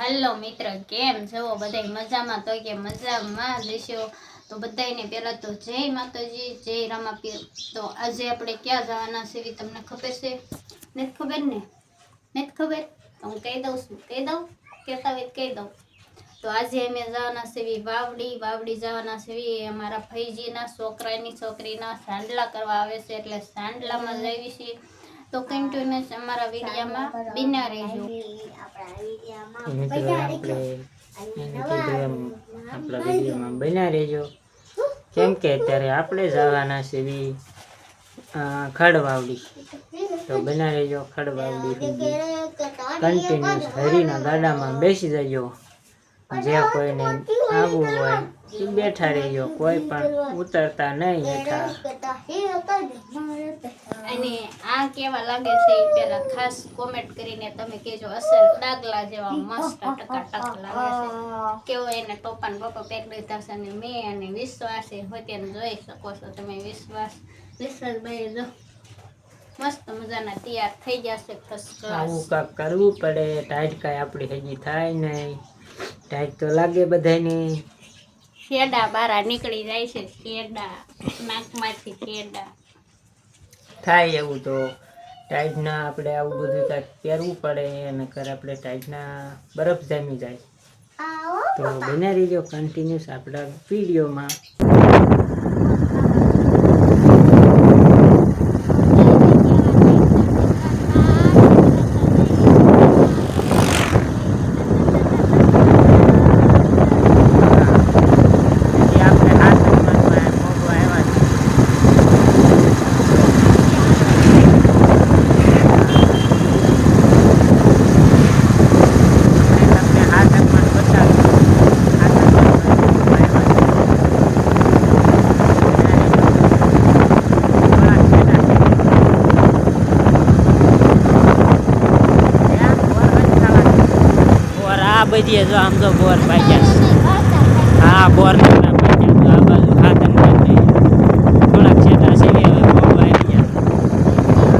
હાલો મિત્ર, કેમ છો? બધા મજામાં? તો કે મજામાં લેશો તો બધાને પહેલાં તો જય માતાજી, જય રામાપીર. તો આજે આપણે ક્યાં જવાના છે તમને ખબર છે? નથી ખબર ને? નથી ખબર? તો હું કહી દઉં છું, કહી દઉં? કહેતા હોય કહી દઉં. તો આજે અમે જવાના છે વાવડી. વાવડી જવાના છે અમારા ફૈજીના છોકરાની છોકરીના સાંડલા કરવા આવે છે, એટલે સાંડલામાં જઈએ છીએ. તો કન્ટિન્યુઅસ અમારા વિડીયોમાં બિના રહેજો. આપણે વિડીયોમાં બિના રહેજો. કેમ કે અત્યારે આપણે જવાના છે બી ખડવાવડી. તો બના રહેજો ખડવાવડી કન્ટિન્યુઅસ હરીના ગાડામાં બેસી જજો. જે કોઈને આવવું હોય એ બેઠા રહેજો કોઈ પણ ઉતરતા નહીં હેઠા. અને આ કેવા લાગે છે એ પેલા ખાસ કોમેન્ટ કરીને તમે કેજો અસલ ડાગલા જેવા મસ્ત ટકાટક લાગે છે. કેવો એને ટોપન પપ્પા પેક દીધા છે અને મેં અને વિશ્વાસે હોતે જોઈ શકો છો તમે વિશ્વાસ. વિશ્વાસ ભાઈ જો મસ્ત મજાના તૈયાર થઈ જશે ફર્સ્ટ આવું કાંક કરવું પડે ટાઈટ કાંઈ આપણી હજી થાય નહીં. ટાઈટ તો લાગે બધાને શેડા બારા નીકળી જાય છે શેડા નાકમાંથી શેડા થાય એવું તો. ટાઈટના આપણે આવું બધું કાંઈક પહેરવું પડે અને કર આપણે ટાઈટના બરફ જામી જાય. તો બને રહીજો કન્ટિન્યુઅસ આપણા વિડીયોમાં આપણે હાથ મોગવા આવ્યા છે તમને હાથ અકમાન બતાવ્યું હાથ અકમાન આવ્યા બધી જો આમ તો બોર પાક્યા હા બોર ના પાક્યા જો આ બાજુ હાથ અકમાન ને થોડાક છેટા છે હવે મોગવા આવી ગયા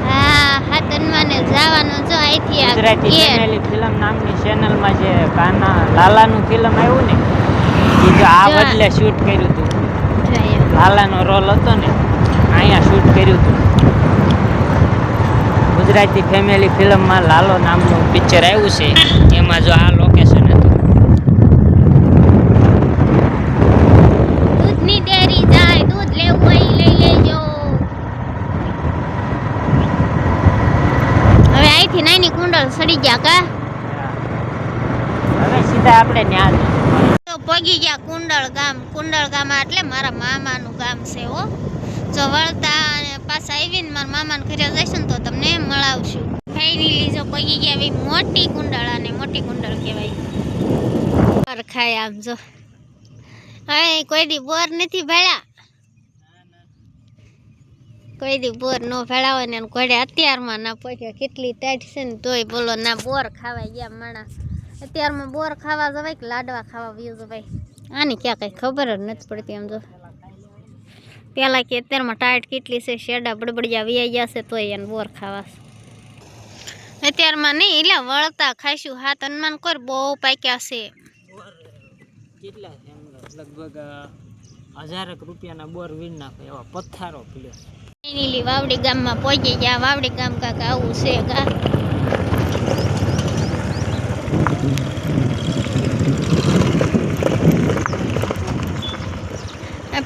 હા હાથનમાં ને જવાનું જો અહીંથી આ ગુજરાતી ગેટ. ફિલ્મ નામની ચેનલમાં જે કાના લાલાનું ફિલ્મ આવ્યું ને એ જો આ બદલે શૂટ કર્યું હતું. લાલાનો રોલ હતો ને અહીંયા શૂટ કર્યું હતું ગુજરાતી ફેમિલી ફિલ્મમાં લાલો નામનું પિક્ચર આવ્યું છે એમાં જો આ લોકેશન હતું દૂધની ડેરી જાય દૂધ લેવું હોય ઈ લઈ લેજો હવે અહીંથી નાની કુંડળ સડી ગયા કા હવે સીધા આપણે ત્યાં તો પગી ગયા કુંડળ ગામ. કુંડળ ગામ એટલે મારા મામાનું ગામ છે હો. જો વળતા અને પાછા આવીને મારા મામાને ઘરે જઈશું તો તમને મળાવશું. ફાઇનલી જો પગી ગયા એવી મોટી કુંડળ અને મોટી કુંડળ કહેવાય. બોર ખાય આમ જો. હવે કોઈ દી બોર નથી ભેળ્યા કોઈ દી બોર નો ભેળાવે ને ઘોડે અત્યારમાં ના પહોંચ્યા કેટલી ટાઈટ છે ને તોય બોલો, ના, બોર ખાવા ગયા માણસ. અત્યારમાં બોર ખાવા જવાય કે લાડવા ખાવા વ્યૂ જવાય? આની ક્યાં કઈ ખબર જ નથી પડતી એમ જો. પેલા કે અત્યારમાં ટાઈટ કેટલી છે શેડા બડબડિયા વ્યાઈ ગયા છે તોય એને બોર ખાવા છે. અત્યારમાં નહીં એટલે વળતા ખાઈશું હાથ અનુમાન કર બહુ પાક્યા છે. કેટલા છે લગભગ હજારક રૂપિયાના બોર વીણ નાખે એવા પથ્થારો પીડ્યો વાવડી ગામમાં પહોંચી ગયા વાવડી ગામ કાંક આવું છે કા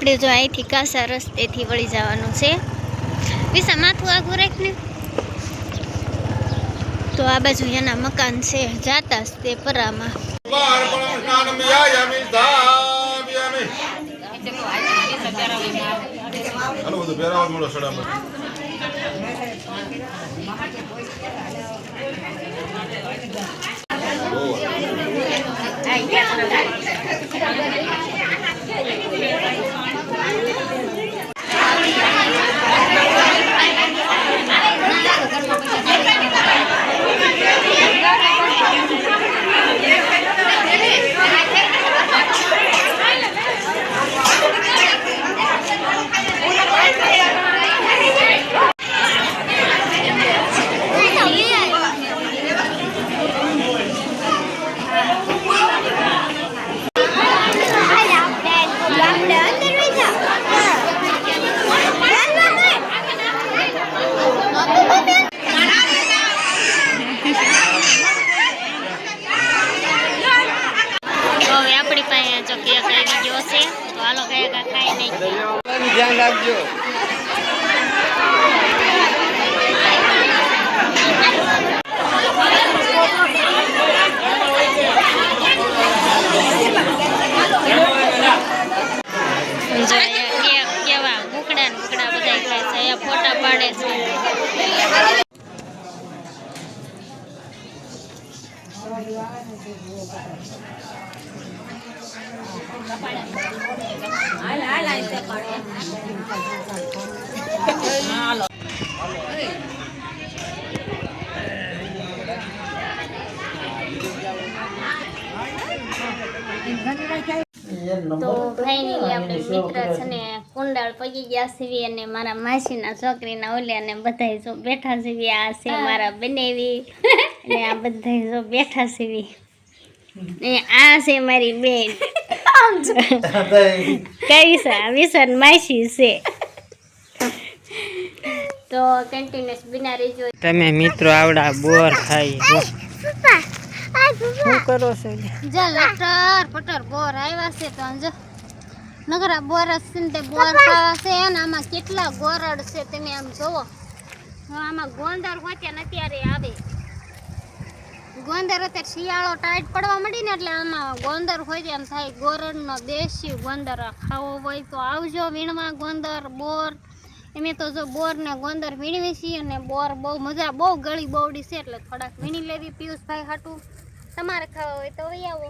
આપણે જો અહીંથી કાસા રસ્તેથી વળી જવાનું છે. વિશા માથું આગું રાખને. તો આ બાજુ એના મકાન છે જાતા જ તે પરામાં. હાલો બધું પહેરાવો મળો સડામાં તો હવે આપણી પાસે જો કેક આવી ગયો છે તો હાલો કેક આ ખાઈ નહીં ધ્યાન રાખજો જો એ કેક કેવા મુકડા ને મુકડા બધા ખાય છે અહીંયા ફોટા પાડે છે તો ફાઈનલી આપણે મિત્ર છે ને, કુંડાળ પગી ગયા સીવી અને મારા માસીના છોકરીના ઓલે અને બધા જો બેઠા સીવી આ છે મારા બનેવી. અને આ બધા જો બેઠા સીવી ને આ છે મારી બેન. કઈ છે વિસન માસી છે તો કન્ટિન્યુઅસ બિના રહેજો તમે મિત્રો આવડા બોર થાય. શું કરો છો? જો લટર પટર બોર આવ્યા છે તો જો. નગરા બોર છે ને તે બોર ખાવા છે અને આમાં કેટલા ગોરડ છે તમે આમ જોવો. આમાં ગોંદર હોત્યા ને અત્યારે આવે. ગોંદર અત્યારે શિયાળો ટાઈટ પડવા માંડી ને એટલે આમાં ગોંદર હોય એમ થાય ગોરડનો દેશી ગોંદર ખાવો હોય તો આવજો વીણવા ગોંદર બોર. એમે તો જો બોર ને ગોંદર વીણવી છીએ અને બોર બહુ મજા, બહુ ગળી બહુડી છે એટલે થોડાક વીણી લેવી પિયુષભાઈ હાટું. તમારે ખાવા હોય તો વહી આવો.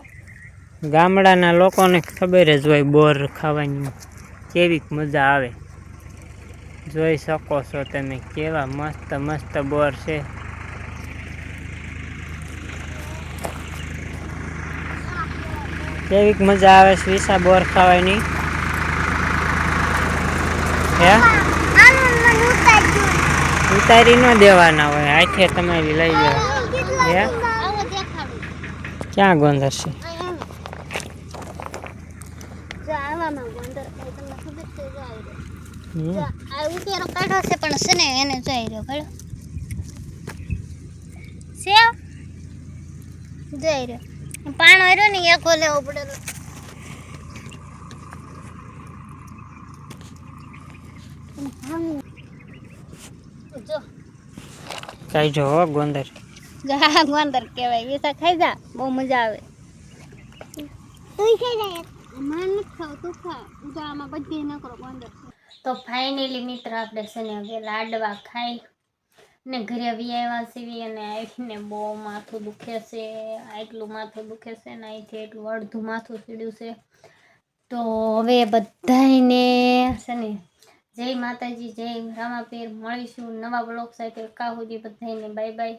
ગામડાના લોકોને ખબર જ હોય બોર ખાવાની કેવી મજા આવે. જોઈ શકો છો તમે કેવા મસ્ત મસ્ત બોર છે. કેવી મજા આવે છે વિસા બોર ખાવાની? હે? ઉતારી ન દેવાના હોય, હાથે તમારી લઈ લો. હે? ક્યાં ગોંદર છે? પણ છે ને એને જોઈ રહ્યો ભલો જોઈ રહ્યો. પાણો રહ્યો ને એક લેવો ઉપડેલો જો. કઈ જો ગોંદર. જા ગોંદર કહેવાય. વિસા ખાઈ જા બહુ મજા આવે. તું ખાઈ જા મને ખાવ તું ખા જા બધી ન કરો ગોંદર તો ફાઇનલી મિત્ર આપણે છે ને હવે લાડવા ખાઈ. ને ઘરે આવી આવ્યા સીવી અને આવીને બહુ માથું દુખે છે, આટલું માથું દુખે છે ને અહીંથી એટલું અડધું માથું સીડ્યું છે. તો હવે બધાને છે ને જય માતાજી, જય રામાપીર, મળીશું નવા બ્લોગ સાથે. કાહુજી બધાને બાય બાય.